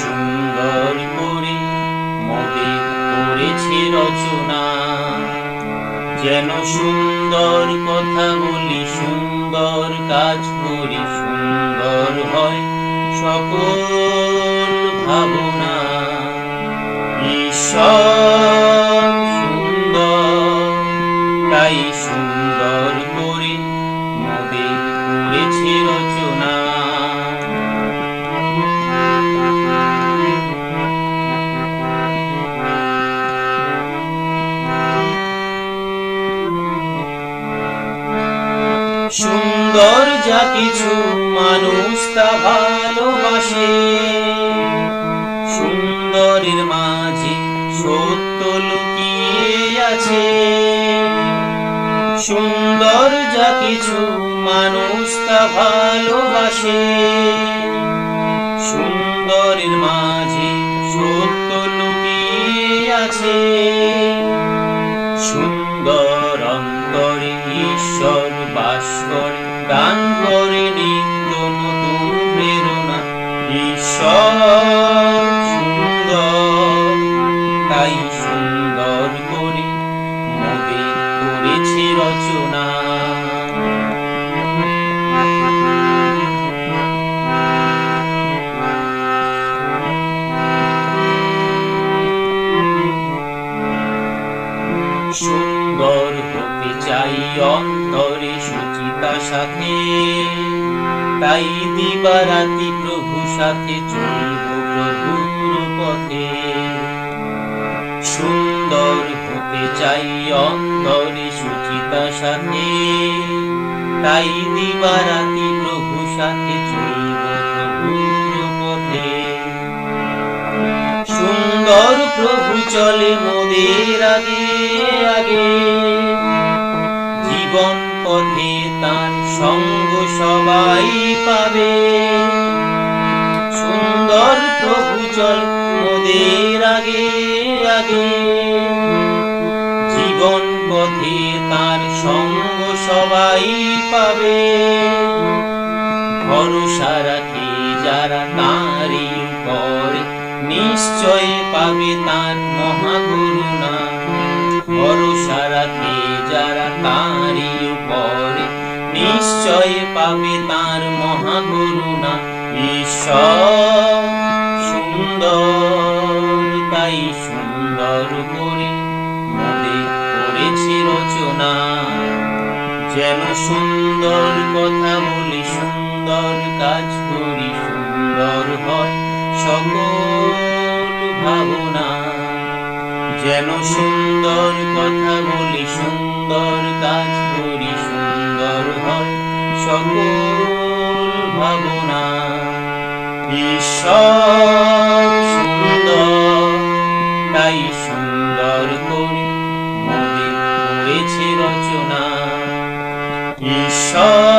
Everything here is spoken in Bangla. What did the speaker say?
সুন্দর করে মতে করেছে রচনা যেন সুন্দর কথা বলি সুন্দর কাজ করি সুন্দর হয় সকল ভাবনা। ঈশ্বর যা কিছু মানুষ তা ভালোবাসে। সুন্দরের মাঝে সত্য লুকিয়ে আছে। সুন্দর যা কিছু মানুষ তা ভালোবাসে। সুন্দরের মাঝে সত্য লুকিয়ে আছে। সুন্দর অন্তরে ঈশ্বর বাস করে দান করে নিত্য নতুন প্রেরণা। ঈশ্বর সুন্দর তাই সুন্দর সুন্দর হতে চাই অন্তরে সুচিতা সাথে। তাই দিবারাতি প্রভু সাথে চলব প্রভুর পথে। সুন্দর হতে চাই অন্তরে সুচিতা সাথে। তাই দিবারাতি প্রভু সাথে চলব প্রভুর পথে। সুন্দর প্রভু চলে মোদের আগে আগে। জীবন পথে তার সঙ্গ সবাই পাবে। সুন্দর প্রভু চল মোদের আগে আগে। জীবন পথে তার সঙ্গ সবাই পাবে। ভরসা রাখে যারা তাঁরই উপরে নিশ্চয় পাবে তার মহাকরুণা ভরসা রাখে যারা পাবে তার মহাকরুণা ঈশ্বর সুন্দর, তাই সুন্দর করে মোদের করেছে রচনা। যেন সুন্দর কথা বলি, সুন্দর কাজ করি, সুন্দর হয় সকল ভাবনা। যেন সুন্দর কথা বলি, সুন্দর কাজ করি সকল ভাবনা ঈশ্বর সুন্দর তাই সুন্দর করি মোদের করেছে রচনা। ঈশ্বর